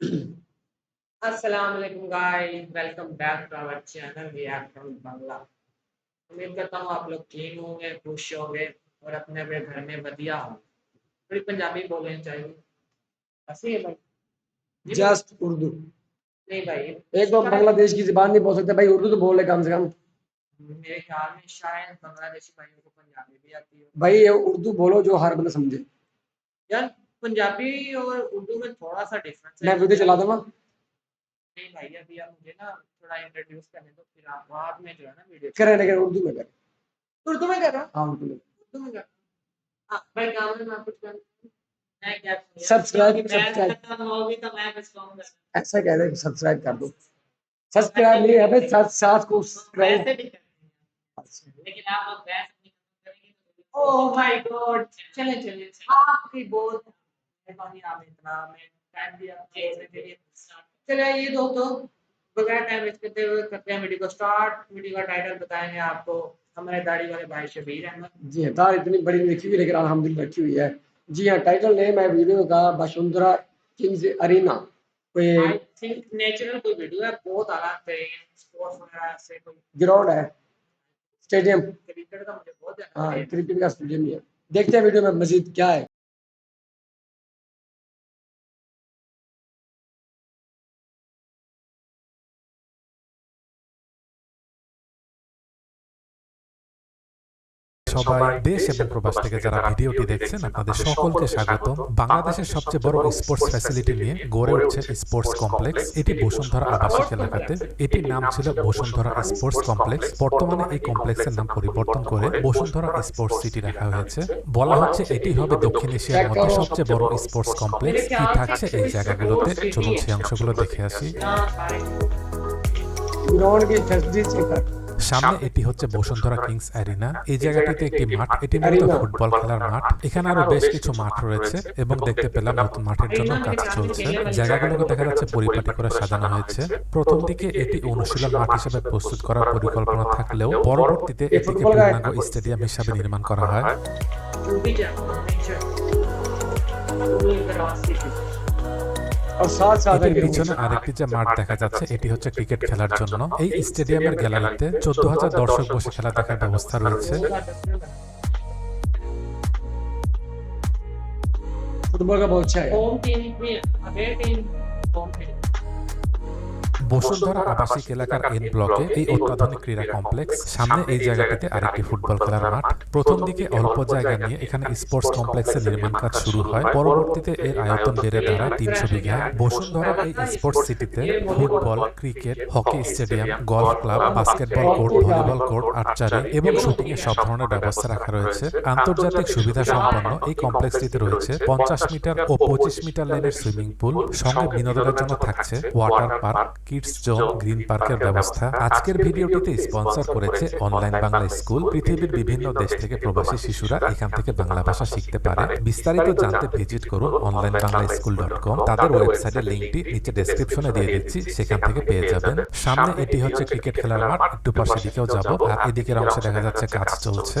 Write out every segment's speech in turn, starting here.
अस्सलाम वालेकुम guys welcome back to our channel react from Bangla उम्मीद करता हूँ आप लोग ठीक होंगे खुश होंगे और अपने अपने घर में बढ़िया होंगे। थोड़ी पंजाबी बोलनी चाहिए ऐसे है भाई। भाई? जस्ट उर्दू। नहीं भाई एक तो बांग्लादेश की ज़ुबान नहीं बोल सकते भाई उर्दू तो बोल ले कम से कम। मेरे ख्याल में शायद बांग्लादेशी भाइयों को पंजाबी भी आती हो भाई ये उर्दू बोलो जो हर बंदा समझे। यार पंजाबी और उर्दू में थोड़ा सा डिफरेंस है। मैं वीडियो चला दूँगा। नहीं भाई अभी आप मुझे ना थोड़ा इंट्रोड्यूस करने दो फिर आप बाद में जो है ना वीडियो करे लेकिन उर्दू में कर। उर्दू में कर? रहा हूँ हाँ उर्दू में। उर्दू में कर। हाँ भाई काम में कुछ कर मैं क्या मैं. खत्म होगी तो मैं कुछ कहूँगा ऐसा कह रहे सब्सक्राइब कर दो। सब्सक्राइब नहीं है भाई साथ साथ को सब्सक्राइब हैं। लेकिन आप लोग वैसे नहीं करेंगे ओह माय गॉड चले चले। आपकी बहुत मेहरबानी आप इतना मैं टाइम दिया देखने के लिए चलिए ये दोस्तों बगैर टाइम वेस्ट करते हुए करते हैं वीडियो को स्टार्ट वीडियो का टाइटल बताएँगे आपको हमारे दाढ़ी वाले भाई शबीर अहमद। जी हाँ तार इतनी बड़ी रखी हुई लेकिन अलहमदिल्ला रखी हुई है। जी हाँ टाइटल नेम है वीडियो का वसुंधरा किंग्स अरीना। कोई आई थिंक नेचुरल कोई वीडियो है बहुत आला स्पोर्ट्स वगैरह से कोई। ग्राउंड है स्टेडियम क्रिकेट का मुझे बहुत हाँ है। क्रिकेट का स्टेडियम ही है। देखते हैं वीडियो में मजीद क्या है। সবাই দেশ এবং প্রবাস থেকে যারা ভিডিওটি দেখছেন আপনাদের সকলকে স্বাগত বাংলাদেশের সবচেয়ে বড় স্পোর্টস ফ্যাসিলিটি নিয়ে গড়ে উঠছে স্পোর্টস কমপ্লেক্স এটি বসুন্ধরা আবাসিক এলাকাতে এটির নাম ছিল বসুন্ধরা স্পোর্টস কমপ্লেক্স বর্তমানে এই কমপ্লেক্সের নাম পরিবর্তন করে বসুন্ধরা স্পোর্টস সিটি রাখা হয়েছে বলা হচ্ছে এটি হবে দক্ষিণ এশিয়ার মধ্যে সবচেয়ে বড় স্পোর্টস কমপ্লেক্স কি থাকছে এই জায়গাগুলোতে চলুন সেই অংশগুলো দেখে আসি हाँ, सारे ग्राउंड की फैसिलिटी चेक कर সামনে এটি হচ্ছে বসুন্ধরা কিংস অ্যারিনা। এই জায়গাটিতে একটি মাঠ এটি মূলত ফুটবল খেলার মাঠ এখানে আরও বেশ কিছু মাঠ রয়েছে এবং দেখতে পেলাম নতুন মাঠের জন্য কাজ চলছে। জায়গাগুলোকে দেখা যাচ্ছে পরিপাটি করে সাজানো হয়েছে। প্রথম দিকে এটি অনুশীলন মাঠ হিসেবে প্রস্তুত করার পরিকল্পনা থাকলেও পরবর্তীতে এটিকে পূর্ণাঙ্গ স্টেডিয়াম হিসাবে নির্মাণ করা হয়। এটির পিছনে আরেকটি যে মাঠ দেখা যাচ্ছে এটি হচ্ছে ক্রিকেট খেলার জন্য এই স্টেডিয়ামের গ্যালারিতে চোদ্দ হাজার দর্শক বসে খেলা দেখার ব্যবস্থা রয়েছে फुटबॉल का बहुत अच्छा है होम टीम में away team home team Bashundhara আবাসিক এলাকার এন ব্লকে এই অত্যাধুনিক ক্রীড়া কমপ্লেক্স সামনে এই জায়গাটিতে আরেকটি ফুটবল খেলার মাঠ প্রথম দিকে অল্প জায়গা নিয়ে এখানে স্পোর্টস কমপ্লেক্সের নির্মাণ কাজ শুরু হয়। পরবর্তীতে এর আয়তন বেড়ে দাঁড়ায় তিনশো বিঘায় বসুন্ধরা এই স্পোর্টস সিটিতে football cricket hockey stadium golf club basketball court volleyball court archery এবং শুটিং এর সব ধরনের ব্যবস্থা রাখা রয়েছে। আন্তর্জাতিক সুবিধা সম্পন্ন এই কমপ্লেক্সটিতে রয়েছে পঞ্চাশ মিটার ও পঁচিশ মিটার লেনের সুইমিং পুল সঙ্গে বিনোদনের জন্য থাকছে water park kids zone green পার্কের ব্যবস্থা আজকের ভিডিওটিতে স্পন্সর করেছে অনলাইন বাংলা স্কুল, পৃথিবীর বিভিন্ন দেশ থেকে প্রবাসী শিশুরা এখান থেকে বাংলা ভাষা শিখতে পারে। বিস্তারিত জানতে ভিজিট করুন online Bangla school dot com তাদের ওয়েবসাইটের লিঙ্কটি নিচে ডেসক্রিপশনে দিয়ে দিচ্ছি, সেখান থেকে পেয়ে যাবেন। সামনে এটি হচ্ছে ক্রিকেট খেলার মাঠ, একটু পাশে দিকেও যাব, আর এদিকের অংশে দেখা যাচ্ছে কাজ চলছে।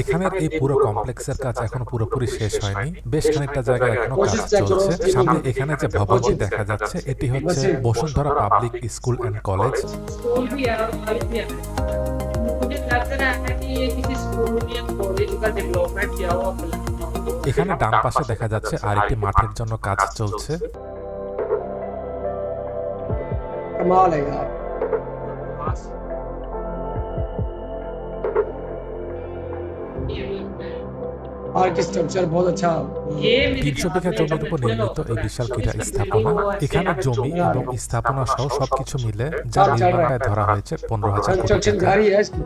এখানের এই পুরো কমপ্লেক্সের কাজ এখনো পুরোপুরি শেষ হয়নি বেশ খানিকটা জায়গায় এখনো কাজ কোশিশ চেক করো। চলছে সামনে এখানে যে ভবনটি দেখা যাচ্ছে এটি হচ্ছে Bashundhara public school and college school भी है और कॉलेज भी है मुझे लग रहा है कि ये किसी स्कूल या कॉलेज का डेवलपमेंट किया हुआ फिल्म এখানে ডান পাশে দেখা যাচ্ছে আরেকটি মাঠের জন্য কাজ চলছে कमाल है यार आर्किटेक्चर बहुत अच्छा তিনশো বিঘা জমির উপর নির্মিত এই বিশাল ক্রীড়া স্থাপনা এখানে জমি এবং স্থাপনা সহ সবকিছু মিলে যার নির্মাণ ব্যয় ধরা হয়েছে পনেরো হাজার কোটি कंस्ट्रक्शन টাকা। जारी है इसकी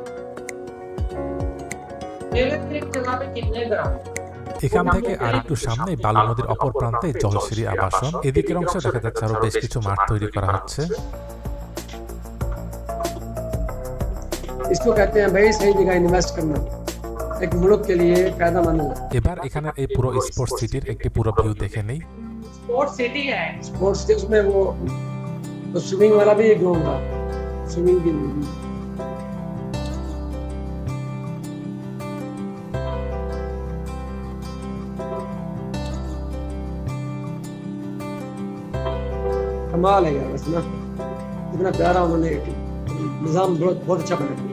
फेवरेट एक जगह पे कितने ग्राउंड এখান থেকে আর একটু সামনে বালু নদীর অপর প্রান্তে জলসিঁড়ি আবাসন এদিকের অংশে দেখা যাচ্ছে আরো বেশ কিছু মাঠ তৈরি করা হচ্ছে इसको कहते हैं भाई सही जगह इन्वेस्ट करना এবার এখানে এই পুরো স্পোর্টস সিটির একটি পুরো ভিউ দেখে নেই स्पोर्ट्स सिटी है स्पोर्ट्स के उसमें वो तो स्विमिंग वाला भी एक ग्राउंड था स्विमिंग की कमाल है यार बस ना इतना प्यारा उन्होंने निज़ाम बहुत बहुत अच्छा बनाया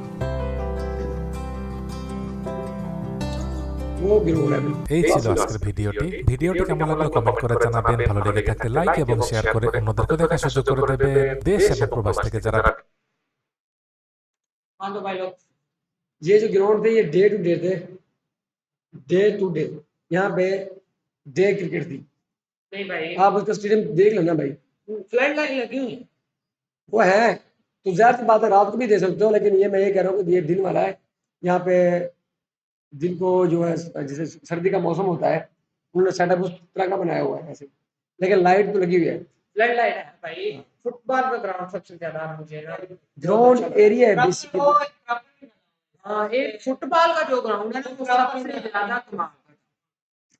वो ग्राउंड है बिल्कुल এই ছিল আজকের ভিডিওটি ভিডিওটি কেমন লাগলো কমেন্ট করে জানাবেন ভালো লেগে থাকলে লাইক এবং শেয়ার করে অন্যদেরকে দেখার সুযোগ করে দেবে দেশ এবং প্রবাস থেকে যারা हाँ तो भाई लोग ये जो ग्राउंड थे ये डे टू डे थे डे टू डे यहाँ पे डे क्रिकेट थी नहीं भाई आप उसका स्टेडियम देख लेना भाई फ्लड लाइट लगी हुई है वो है तो जाहिर सी बात है रात को भी दे सकते हो लेकिन ये मैं ये कह रहा हूँ कि ये दिन वाला है यहाँ पे दिन को जो है जैसे सर्दी का मौसम होता है उन्होंने सेटअप उस तरह का बनाया हुआ है ऐसे। लेकिन लाइट तो लगी हुई है। फ्लड लाइट है भाई। फुटबॉल का ग्राउंड सबसे ज़्यादा मुझे ना। ग्राउंड एरिया है बेसिकली हाँ एक फुटबॉल का जो ग्राउंड है ना वो सबसे ज़्यादा कमाल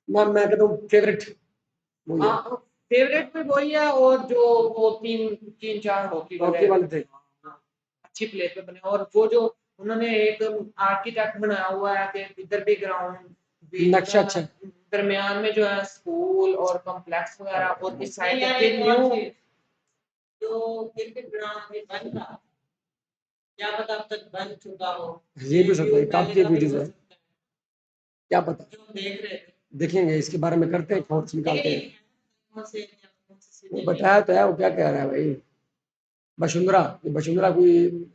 मैं मैं कहता हूँ फेवरेट हाँ। फेवरेट भी वही है और जो वो तीन तीन चार हॉकी हॉकी वाले थे। हाँ, अच्छी प्लेस पे बने। और वो जो उन्होंने एक आर्किटेक्ट बनाया हुआ है कि इधर भी ग्राउंड नक्शा अच्छा। दरमियान में जो है स्कूल और कॉम्प्लेक्स वगैरह और इस साइड पे न्यू जो क्रिकेट ग्राउंड अभी बन रहा है, क्या पता अब तक बन चुका हो। ये भी सकता है काफ़ी वीडियोस है क्या पता? जो देख रहे थे। देखेंगे इसके बारे में करते हैं थॉट्स निकालते हैं। में, में। बताया तो है वो क्या कह रहा है भाई? बसुंधरा ये बसुंधरा कोई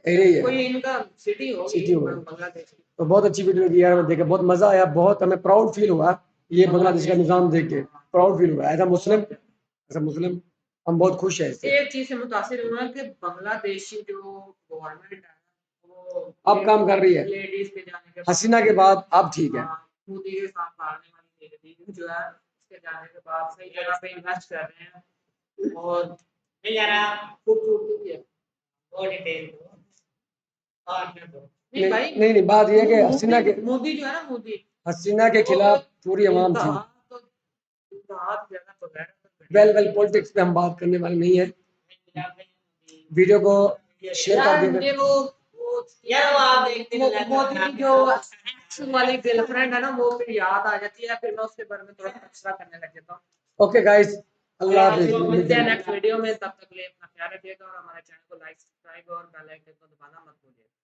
एरिया ही है। कोई इनका सिटी हो होगी। बांग्लादेश तो बहुत अच्छी वीडियो लगी यार देखे बहुत मज़ा आया बहुत हमें प्राउड फील हुआ ये बांग्लादेश का निज़ाम देख के। प्राउड फील हुआ as a Muslim as a Muslim हम बहुत खुश हैं इससे। एक चीज़ से मुतासिर हुआ कि बांग्लादेशी जो गवर्नमेंट है वो अब काम कर रही है। लेडीज़ पे जाने के हसीना के बाद अब ठीक है। हाँ, मोदी के साथ मारने वाली लेडी जो है उसके जाने के बाद सही जगह पे इन्वेस्ट कर रहे हैं। और नहीं यार खूबसूरती भी है और डिटेल दो और मैं दो नहीं नहीं भाई। नहीं नहीं बात ये है कि हसीना के मोदी- जो है ना मोदी। हसीना के खिलाफ पूरी आवाम थी तो- है वेल वेल पॉलिटिक्स पे हम बात करने वाले नहीं है। वीडियो को शेयर कर यार वो यार वो आप देखते रहते मोदी की जो एक्स वाली गर्लफ्रेंड है ना वो फिर याद आ जाती है फिर मैं उसके बारे में थोड़ा तबसरा करने लग जाता हूँ। ओके गाइस अल्लाह मिलते हैं नेक्स्ट वीडियो में तब तक के लिए अपना ख्याल रखिएगा और हमारे चैनल को लाइक सब्सक्राइब और बेल आइकन को दबाना मत भूलिएगा।